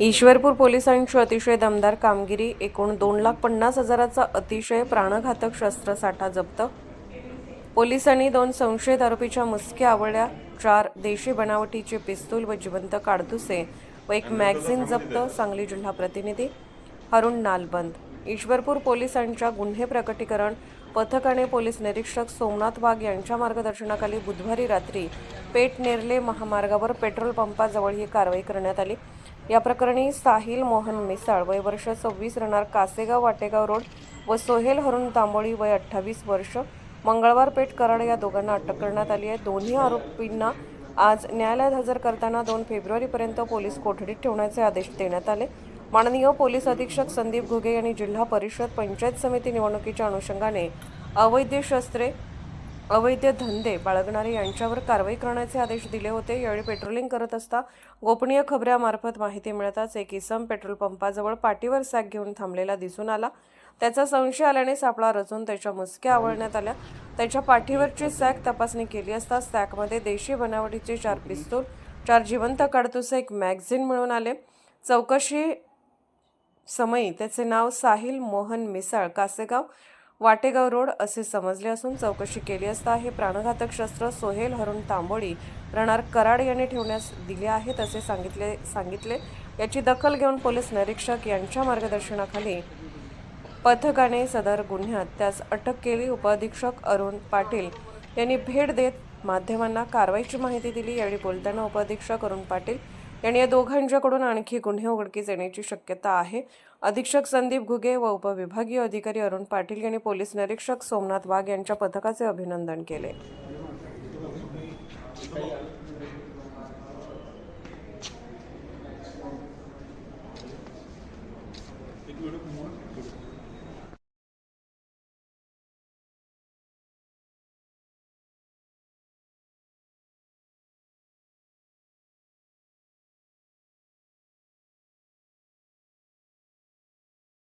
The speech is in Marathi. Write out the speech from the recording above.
ईश्वरपूर पोलिसांची अतिशय दमदार कामगिरी एकूण दोन लाख पन्नास हजाराचा अतिशय प्राणघातक शस्त्रसाठा जप्त. पोलिसांनी दोन संशयित आरोपीच्या मुसक्या आवळ्या चार देशी बनावटीचे पिस्तूल व जिवंत काडतुसे व एक मॅगझिन जप्त सांगली जिल्हा प्रतिनिधी हरुण नालबंद. ईश्वरपूर पोलिसांच्या गुन्हे प्रकटीकरण पथकाने पोलीस निरीक्षक सोमनाथ वाघ यांच्या मार्गदर्शनाखाली बुधवारी रात्री पेठ नेरले महामार्गावर पेट्रोल पंपाजवळ ही कारवाई करण्यात आली. या प्रकरणी साहिल मोहन मिसाळ वय वर्ष सव्वीस राहणार कासेगाव वाटेगाव रोड व सोहेल हरुण तांबोळी वय अठ्ठावीस वर्ष. मंगळवार पेठ कराड या दोघांना अटक करण्यात आली आहे. दोन्ही आरोपींना आज न्यायालयात हजर करताना दोन फेब्रुवारीपर्यंत पोलीस कोठडीत ठेवण्याचे आदेश देण्यात आले. माननीय पोलीस अधीक्षक संदीप घुगे यांनी जिल्हा परिषद पंचायत समिती निवडणुकीच्या अनुषंगाने अवैध शस्त्रे अवैध धंदे बाळगणारे यांच्यावर कारवाई करण्याचे आदेश दिले होते. यावेळी पेट्रोलिंग करत असता गोपनीय खबऱ्यामार्फत माहिती मिळताच एक इसम पेट्रोल पंपाजवळ पाठीवर सॅक घेऊन थांबलेला दिसून आला. त्याचा संशय आल्याने सापळा रचून त्याच्या मुसक्या आवळण्यात आल्या. त्याच्या पाठीवरची सॅक तपासणी केली असता सॅकमध्ये देशी बनावटीचे चार पिस्तूल चार जिवंत काडतुसे एक मॅगझिन मिळून आले. चौकशी समयी त्याचे नाव साहिल मोहन मिसाळ कासेगाव वाटेगाव रोड असे समजले असून चौकशी केली असता हे प्राणघातक शस्त्र सोहेल हरुण तांबोळी राहणार कराड यांनी ठेवण्यास दिले आहेत असे सांगितले सांगितले. याची दखल घेऊन पोलीस निरीक्षक यांच्या मार्गदर्शनाखाली पथकाने सदर गुन्ह्यात त्यास अटक केली. उपअधीक्षक अरुण पाटील यांनी भेट देत माध्यमांना कारवाईची माहिती दिली. यावेळी बोलताना उपअधीक्षक अरुण पाटील यांनी या दोघांच्याकडून आणखी गुन्हे उघडकीस येण्याची शक्यता आहे. अधीक्षक संदीप घुगे व उपविभागीय अधिकारी अरुण पाटील यांनी पोलीस निरीक्षक सोमनाथ वाघ यांच्या पथकाचे अभिनंदन केले.